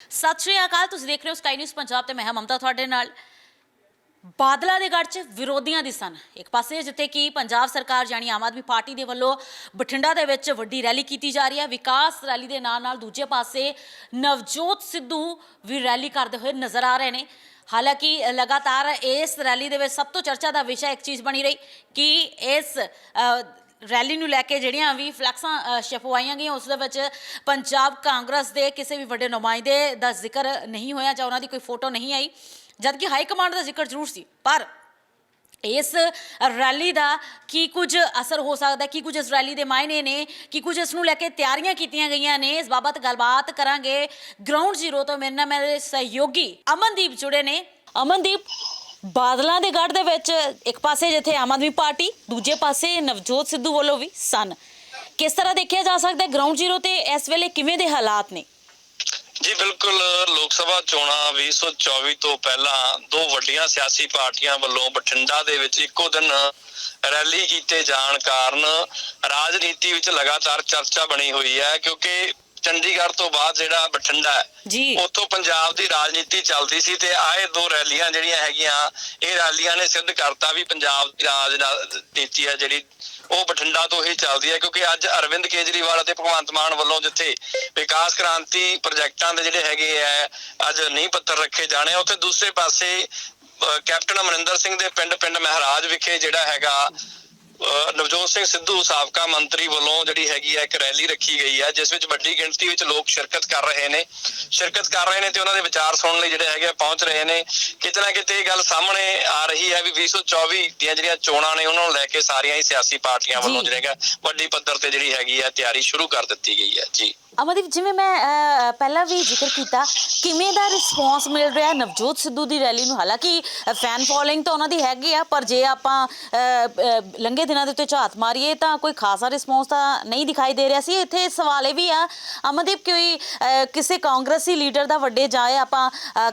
ਸਤਿ ਸ਼੍ਰੀ ਅਕਾਲ, ਤੁਸੀਂ ਦੇਖ ਰਹੇ ਹੋ ਸਕਾਈ ਨਿਊਜ਼ ਪੰਜਾਬ ਤੇ ਮੈਂ ਹਾਂ ਮਮਤਾ ਤੁਹਾਡੇ ਨਾਲ। ਬਾਦਲਾਂ ਦੇ ਗੜ੍ਹ 'ਚ ਵਿਰੋਧੀਆਂ ਦੀ ਸਨ। ਇੱਕ ਪਾਸੇ ਜਿੱਥੇ ਕਿ ਪੰਜਾਬ ਸਰਕਾਰ ਯਾਨੀ ਆਮ ਆਦਮੀ ਪਾਰਟੀ ਦੇ ਵੱਲੋਂ ਬਠਿੰਡਾ ਦੇ ਵਿੱਚ ਵੱਡੀ ਰੈਲੀ ਕੀਤੀ ਜਾ ਰਹੀ ਹੈ, ਵਿਕਾਸ ਰੈਲੀ ਦੇ ਨਾਲ ਨਾਲ ਦੂਜੇ ਪਾਸੇ ਨਵਜੋਤ ਸਿੱਧੂ ਵੀ ਰੈਲੀ ਕਰਦੇ ਹੋਏ ਨਜ਼ਰ ਆ ਰਹੇ ਨੇ। ਹਾਲਾਂਕਿ ਲਗਾਤਾਰ ਇਸ ਰੈਲੀ ਦੇ ਵਿੱਚ ਸਭ ਤੋਂ ਚਰਚਾ ਦਾ ਵਿਸ਼ਾ ਇੱਕ ਚੀਜ਼ ਬਣੀ ਰਹੀ ਕਿ ਇਸ ਰੈਲੀ ਨੂੰ ਲੈ ਕੇ ਜਿਹੜੀਆਂ ਵੀ ਫਲੈਕਸਾਂ ਛਪਵਾਈਆਂ ਗਈਆਂ, ਉਸ ਦੇ ਵਿੱਚ ਪੰਜਾਬ ਕਾਂਗਰਸ ਦੇ ਕਿਸੇ ਵੀ ਵੱਡੇ ਨੁਮਾਇੰਦੇ ਦਾ ਜ਼ਿਕਰ ਨਹੀਂ ਹੋਇਆ ਜਾਂ ਉਹਨਾਂ ਦੀ ਕੋਈ ਫੋਟੋ ਨਹੀਂ ਆਈ। ਜਦਕਿ ਹਾਈ ਕਮਾਂਡ ਦਾ ਜ਼ਿਕਰ ਜ਼ਰੂਰ ਸੀ, ਪਰ ਇਸ ਰੈਲੀ ਦਾ ਕੀ ਕੁਝ ਅਸਰ ਹੋ ਸਕਦਾ ਕੀ ਕੁਝ ਇਸ ਰੈਲੀ ਦੇ ਮਾਇਨੇ ਨੇ? ਕੀ ਕੁਝ ਇਸ ਨੂੰ ਲੈ ਕੇ ਤਿਆਰੀਆਂ ਕੀਤੀਆਂ ਗਈਆਂ ਨੇ? ਇਸ ਬਾਬਤ ਗੱਲਬਾਤ ਕਰਾਂਗੇ। ਗਰਾਊਂਡ ਜ਼ੀਰੋ ਤੋਂ ਮੇਰੇ ਨਾਲ ਮੇਰੇ ਸਹਿਯੋਗੀ ਅਮਨਦੀਪ ਜੁੜੇ ਨੇ। ਅਮਨਦੀਪ ਬਾਦਲਾਂ ਦੇ ਗੜ੍ਹ ਦੇ ਵਿੱਚ ਇੱਕ ਪਾਸੇ ਜਿੱਥੇ ਆਮ ਆਦਮੀ ਪਾਰਟੀ, ਦੂਜੇ ਪਾਸੇ ਨਵਜੋਤ ਸਿੱਧੂ ਵੱਲੋਂ ਵੀ ਸਨ। ਕਿਸ ਤਰ੍ਹਾਂ ਦੇਖਿਆ ਜਾ ਸਕਦਾ ਹੈ ਗਰਾਊਂਡ ਜ਼ੀਰੋ ਤੇ ਇਸ ਵੇਲੇ ਕਿਵੇਂ ਦੇ ਹਾਲਾਤ ਨੇ? ਜੀ, ਬਿਲਕੁਲ, ਲੋਕ ਸਭਾ ਚੋਣਾਂ 2024 ਤੋਂ ਪਹਿਲਾਂ ਦੋ ਵੱਡੀਆਂ ਸਿਆਸੀ ਪਾਰਟੀਆਂ ਵੱਲੋਂ ਬਠਿੰਡਾ ਦੇ ਵਿੱਚ ਇੱਕੋ ਦਿਨ ਰੈਲੀ ਕੀਤੇ ਜਾਣ ਕਾਰਨ ਰਾਜਨੀਤੀ ਵਿੱਚ ਲਗਾਤਾਰ ਚਰਚਾ ਬਣੀ ਹੋਈ ਹੈ, ਕਿਉਂਕਿ ਚੰਡੀਗੜ੍ਹ ਤੋਂ ਬਾਅਦ ਜਿਹੜਾ ਬਠਿੰਡਾ ਹੈ ਜੀ। ਉੱਥੋਂ ਪੰਜਾਬ ਦੀ ਰਾਜਨੀਤੀ ਚੱਲਦੀ ਸੀ ਤੇ ਆਏ ਦੋ ਰੈਲੀਆਂ ਜਿਹੜੀਆਂ ਹੈਗੀਆਂ ਇਹ ਰੈਲੀਆਂ ਨੇ ਸਿੱਧ ਕਰਤਾ ਵੀ ਪੰਜਾਬ ਦੀ ਰਾਜਨੀਤੀ ਹੈ ਜਿਹੜੀ ਉਹ ਬਠਿੰਡਾ ਤੋਂ ਹੀ ਚੱਲਦੀ ਹੈ ਕਿਉਂਕਿ ਅੱਜ ਅਰਵਿੰਦ ਕੇਜਰੀਵਾਲ ਅਤੇ ਭਗਵੰਤ ਮਾਨ ਵੱਲੋਂ ਜਿੱਥੇ ਵਿਕਾਸ ਕ੍ਰਾਂਤੀ ਪ੍ਰੋਜੈਕਟਾਂ ਦੇ ਜਿਹੜੇ ਹੈਗੇ ਆ ਅੱਜ ਨੀਂਹ ਪੱਤਰ ਰੱਖੇ ਜਾਣੇ ਉੱਥੇ ਦੂਸਰੇ ਪਾਸੇ ਕੈਪਟਨ ਅਮਰਿੰਦਰ ਸਿੰਘ ਦੇ ਪਿੰਡ ਪਿੰਡ ਮਹਾਰਾਜ ਵਿਖੇ ਜਿਹੜਾ ਹੈਗਾ ਨਵਜੋਤ ਸਿੰਘ ਸਿੱਧੂ ਸਾਬਕਾ ਮੰਤਰੀ ਵੱਲੋਂ ਜਿਹੜੀ ਹੈਗੀ ਹੈ ਇੱਕ ਰੈਲੀ ਰੱਖੀ ਗਈ ਹੈ ਜਿਸ ਵਿੱਚ ਵੱਡੀ ਗਿਣਤੀ ਵਿੱਚ ਲੋਕ ਸ਼ਿਰਕਤ ਕਰ ਰਹੇ ਨੇ। ਸ਼ਿਰਕਤ ਕਰ ਰਹੇ ਨੇ ਤੇ ਉਹਨਾਂ ਦੇ ਵਿਚਾਰ ਸੁਣਨ ਲਈ ਜਿਹੜੇ ਹੈਗੇ ਪਹੁੰਚ ਰਹੇ ਨੇ। ਕਿਤੇ ਨਾ ਕਿਤੇ ਇਹ ਗੱਲ ਸਾਹਮਣੇ ਆ ਰਹੀ ਹੈ ਵੀ 2024 ਦੀਆਂ ਜਿਹੜੀਆਂ ਚੋਣਾਂ ਨੇ ਉਹਨਾਂ ਨੂੰ ਲੈ ਕੇ ਸਾਰੀਆਂ ਹੀ ਸਿਆਸੀ ਪਾਰਟੀਆਂ ਵੱਲੋਂ ਜੀ। ਜਿਹੜਾ ਹੈਗਾ ਵੱਡੀ ਪੱਧਰ ਤੇ ਜਿਹੜੀ ਹੈਗੀ ਹੈ ਤਿਆਰੀ ਸ਼ੁਰੂ ਕਰ ਦਿੱਤੀ ਗਈ ਹੈ। ਜੀ। ਅਮਨਦੀਪ ਜਿਵੇਂ ਮੈਂ ਪਹਿਲਾਂ ਵੀ ਜ਼ਿਕਰ ਕੀਤਾ ਕਿਵੇਂ ਦਾ ਰਿਸਪੌਂਸ ਮਿਲ ਰਿਹਾ ਨਵਜੋਤ ਸਿੱਧੂ ਦੀ ਰੈਲੀ ਨੂੰ? ਹਾਲਾਂਕਿ ਫੈਨ ਫੋਲੋਇੰਗ ਤਾਂ ਉਹਨਾਂ ਦੀ ਹੈਗੀ ਆ ਪਰ ਜੇ ਆਪਾਂ ਲੰਘੇ ਦਿਨਾਂ ਦੇ ਉੱਤੇ ਝਾਤ ਮਾਰੀਏ ਤਾਂ ਕੋਈ ਖਾਸਾ ਰਿਸਪੌਂਸ ਤਾਂ ਨਹੀਂ ਦਿਖਾਈ ਦੇ ਰਿਹਾ ਸੀ। ਇੱਥੇ ਸਵਾਲ ਇਹ ਵੀ ਆ, ਅਮਨਦੀਪ ਕੋਈ ਕਿਸੇ ਕਾਂਗਰਸੀ ਲੀਡਰ ਦਾ ਵੱਡੇ ਜਾਏ ਆਪਾਂ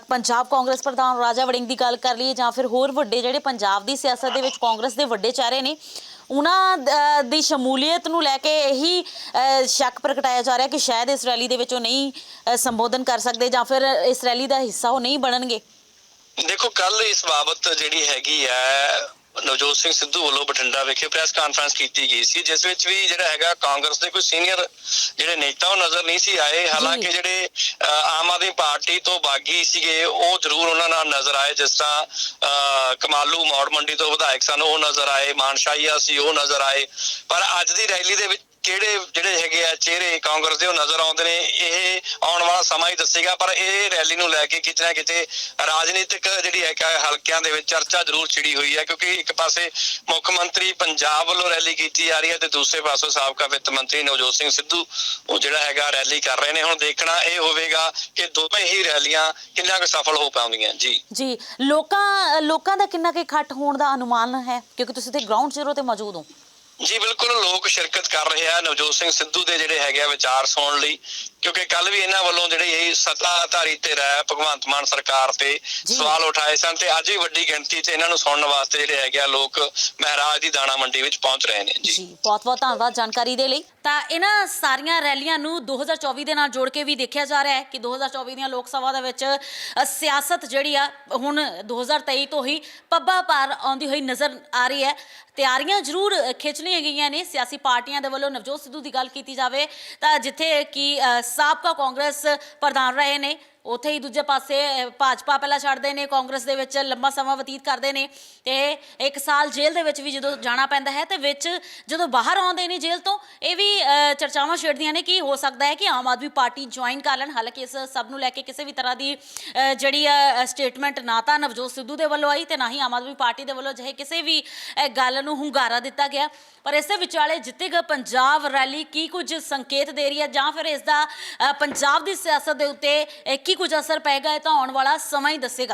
ਪੰਜਾਬ ਕਾਂਗਰਸ ਪ੍ਰਧਾਨ ਰਾਜਾ ਵੜਿੰਗ ਦੀ ਗੱਲ ਕਰ ਲਈਏ ਜਾਂ ਫਿਰ ਹੋਰ ਵੱਡੇ ਜਿਹੜੇ ਪੰਜਾਬ ਦੀ ਸਿਆਸਤ ਦੇ ਵਿੱਚ ਕਾਂਗਰਸ ਦੇ ਵੱਡੇ ਚਿਹਰੇ ਨੇ, ਉਹਨਾਂ ਦੀ ਸ਼ਮੂਲੀਅਤ ਨੂੰ ਲੈ ਕੇ ਇਹੀ ਸ਼ੱਕ ਪ੍ਰਗਟਾਇਆ ਜਾ ਰਿਹਾ ਕਿ ਸ਼ਾਇਦ ਇਸ ਰੈਲੀ ਦੇ ਵਿੱਚ ਉਹ ਨਹੀਂ ਸੰਬੋਧਨ ਕਰ ਸਕਦੇ ਜਾਂ ਫਿਰ ਇਸ ਰੈਲੀ ਦਾ ਹਿੱਸਾ ਉਹ ਨਹੀਂ ਬਣਨਗੇ। ਦੇਖੋ ਕੱਲ ਇਸ ਬਾਬਤ ਜਿਹੜੀ ਹੈਗੀ ਹੈ ਨਵਜੋਤ ਸਿੰਘ ਸਿੱਧੂ ਵੱਲੋਂ ਬਠਿੰਡਾ ਵਿਖੇ ਪ੍ਰੈਸ ਕਾਨਫਰੰਸ ਕੀਤੀ ਗਈ ਸੀ ਜਿਸ ਵਿੱਚ ਵੀ ਜਿਹੜਾ ਹੈਗਾ ਕਾਂਗਰਸ ਦੇ ਕੋਈ ਸੀਨੀਅਰ ਜਿਹੜੇ ਨੇਤਾ ਉਹ ਨਜ਼ਰ ਨਹੀਂ ਸੀ ਆਏ। ਹਾਲਾਂਕਿ ਜਿਹੜੇ ਆਮ ਆਦਮੀ ਪਾਰਟੀ ਤੋਂ ਬਾਗੀ ਸੀਗੇ ਉਹ ਜ਼ਰੂਰ ਉਹਨਾਂ ਨਾਲ ਨਜ਼ਰ ਆਏ ਜਿਸ ਤਰ੍ਹਾਂ ਕਮਾਲੂ ਮੌੜ ਮੰਡੀ ਤੋਂ ਵਿਧਾਇਕ ਸਨ ਉਹ ਨਜ਼ਰ ਆਏ ਮਾਨਸ਼ਾਹੀਆ ਸੀ ਉਹ ਨਜ਼ਰ ਆਏ। ਪਰ ਅੱਜ ਦੀ ਰੈਲੀ ਦੇ ਵਿੱਚ ਕਿਹੜੇ ਜਿਹੜੇ ਹੈਗੇ ਆ ਚਿਹਰੇ ਕਾਂਗਰਸ ਦੇ ਉਹ ਨਜ਼ਰ ਆਉਂਦੇ ਨੇ, ਇਹ ਆਉਣ ਵਾਲਾ ਸਮਾਂ ਹੀ ਦੱਸੇਗਾ, ਪਰ ਇਹ ਰੈਲੀ ਨੂੰ ਲੈ ਕੇ ਕਿਤੇ ਨਾ ਕਿਤੇ ਰਾਜਨੀਤਿਕ ਜਿਹੜੀ ਹੈ ਕਿ ਹਲਕਿਆਂ ਦੇ ਵਿੱਚ ਚਰਚਾ ਜ਼ਰੂਰ ਛਿੜੀ ਹੋਈ ਹੈ, ਕਿਉਂਕਿ ਇੱਕ ਪਾਸੇ ਮੁੱਖ ਮੰਤਰੀ ਪੰਜਾਬ ਵੱਲੋਂ ਰੈਲੀ ਕੀਤੀ ਜਾ ਰਹੀ ਹੈ ਤੇ ਦੂਸਰੇ ਪਾਸੋਂ ਸਾਬਕਾ ਵਿੱਤ ਮੰਤਰੀ ਨਵਜੋਤ ਸਿੰਘ ਸਿੱਧੂ, ਉਹ ਜਿਹੜਾ ਹੈਗਾ ਰੈਲੀ ਕਰ ਰਹੇ ਨੇ। ਹੁਣ ਦੇਖਣਾ ਇਹ ਹੋਵੇਗਾ ਕਿ ਦੋਵੇਂ ਹੀ ਰੈਲੀਆਂ ਕਿੰਨਾ ਕੁ ਸਫਲ ਹੋ ਪਾਉਂਦੀਆਂ। ਜੀ। ਜੀ, ਲੋਕਾਂ ਲੋਕਾਂ ਦਾ ਕਿੰਨਾ ਕੁ ਇਕੱਠ ਹੋਣ ਦਾ ਅਨੁਮਾਨ ਹੈ? ਕਿਉਂਕਿ ਤੁਸੀਂ ਤੇ ਗਰਾਊਂਡ ਜ਼ੀਰੋ ਤੇ ਮੌਜੂਦ ਹੋ। ਜੀ ਬਿਲਕੁਲ ਲੋਕ ਸ਼ਿਰਕਤ ਕਰ ਰਹੇ ਆ ਨਵਜੋਤ ਸਿੰਘ ਸਿੱਧੂ ਦੇ ਜਿਹੜੇ ਹੈਗੇ ਆ ਵਿਚਾਰ ਸੁਣਨ ਲਈ ਕਿਉਂਕਿ ਕੱਲ ਵੀ ਇਹਨਾਂ ਵੱਲੋਂ ਜਿਹੜੇ ਇਹ ਸੱਤਾਧਾਰੀ ਤੇ ਰਹਿ ਭਗਵੰਤ ਮਾਨ ਸਰਕਾਰ ਤੇ। ਸਵਾਲ ਉਠਾਏ ਸਨ ਤੇ ਅੱਜ ਵੀ ਵੱਡੀ ਗਿਣਤੀ 'ਚ ਇਹਨਾਂ ਨੂੰ ਸੁਣਨ ਵਾਸਤੇ ਜਿਹੜੇ ਹੈਗੇ ਆ ਲੋਕ ਮਹਾਰਾਜ ਦੀ ਦਾਣਾ ਮੰਡੀ ਵਿੱਚ ਪਹੁੰਚ ਰਹੇ ਨੇ। ਜੀ। ਬਹੁਤ ਬਹੁਤ ਧੰਨਵਾਦ ਜਾਣਕਾਰੀ ਦੇ ਲਈ। ਤਾਂ ਇਹਨਾਂ ਸਾਰੀਆਂ ਰੈਲੀਆਂ ਨੂੰ 2024 ਦੇ ਨਾਲ ਜੋੜ ਕੇ ਵੀ ਦੇਖਿਆ ਜਾ ਰਿਹਾ ਹੈ ਕਿ 2024 ਦੀਆਂ ਲੋਕ ਸਭਾ ਦੇ ਵਿੱਚ ਸਿਆਸਤ ਜਿਹੜੀ ਆ ਹੁਣ 2023 ਤੋਂ ਹੀ ਪੱਬਾ ਪਾਰ ਆਉਂਦੀ ਹੋਈ ਨਜ਼ਰ ਆ ਰਹੀ ਹੈ। ਤਿਆਰੀਆਂ ਜ਼ਰੂਰ ਅ, ਖਿੱਚ ਲਈਆਂ ਗਈਆਂ ਨੇ ਸਿਆਸੀ ਪਾਰਟੀਆਂ ਦੇ ਵੱਲੋਂ ਨਵਜੋਤ ਸਿੱਧੂ ਦੀ ਗੱਲ ਕੀਤੀ ਜਾਵੇ ਤਾਂ ਜਿੱਥੇ ਕਿ ਸਾਬਕਾ ਕਾਂਗਰਸ ਪ੍ਰਧਾਨ ਰਹੇ ਨੇ। ਉੱਥੇ ਹੀ ਦੂਜੇ ਪਾਸੇ ਭਾਜਪਾ ਪਹਿਲਾਂ ਛੱਡਦੇ ਨੇ ਕਾਂਗਰਸ ਦੇ ਵਿੱਚ ਲੰਮਾ ਸਮਾਂ ਬਤੀਤ ਕਰਦੇ ਨੇ ਤੇ ਇੱਕ ਸਾਲ ਜੇਲ੍ਹ ਦੇ ਵਿੱਚ ਵੀ ਜਦੋਂ ਜਾਣਾ ਪੈਂਦਾ ਹੈ ਤੇ ਵਿੱਚ ਜਦੋਂ ਬਾਹਰ ਆਉਂਦੇ ਨੇ ਜੇਲ੍ਹ ਤੋਂ ਇਹ ਵੀ ਚਰਚਾਵਾਂ ਛੇੜਦੀਆਂ ਨੇ ਕਿ ਹੋ ਸਕਦਾ ਹੈ ਕਿ ਆਮ ਆਦਮੀ ਪਾਰਟੀ ਜੁਆਇਨ ਕਰ ਲੈਣ। ਹਾਲਾਂਕਿ ਇਸ ਸਭ ਨੂੰ ਲੈ ਕੇ ਕਿਸੇ ਵੀ ਤਰ੍ਹਾਂ ਦੀ ਅ, ਜਿਹੜੀ ਸਟੇਟਮੈਂਟ ਨਾ ਤਾਂ ਨਵਜੋਤ ਸਿੱਧੂ ਦੇ ਵੱਲੋਂ ਆਈ ਤੇ ਨਾ ਹੀ ਆਮ ਆਦਮੀ ਪਾਰਟੀ ਦੇ ਵੱਲੋਂ ਜਿਹੇ ਕਿਸੇ ਵੀ ਗੱਲ ਨੂੰ ਹੁੰਗਾਰਾ ਦਿੱਤਾ ਗਿਆ। ਪਰ ਇਸੇ ਵਿਚਾਲੇ ਜਿੱਤੇ ਗਏ ਪੰਜਾਬ ਰੈਲੀ ਕੀ ਕੁਝ ਸੰਕੇਤ ਦੇ ਰਹੀ ਹੈ? ਜਾਂ ਫਿਰ ਇਸ ਦਾ ਪੰਜਾਬ ਦੀ ਸਿਆਸਤ ਦੇ ਉੱਤੇ ਕੀ ਕੀ ਕੁਝ ਅਸਰ ਪਏਗਾ ਇਹ ਤਾਂ ਆਉਣ ਵਾਲਾ ਸਮਾਂ ਹੀ ਦੱਸੇਗਾ।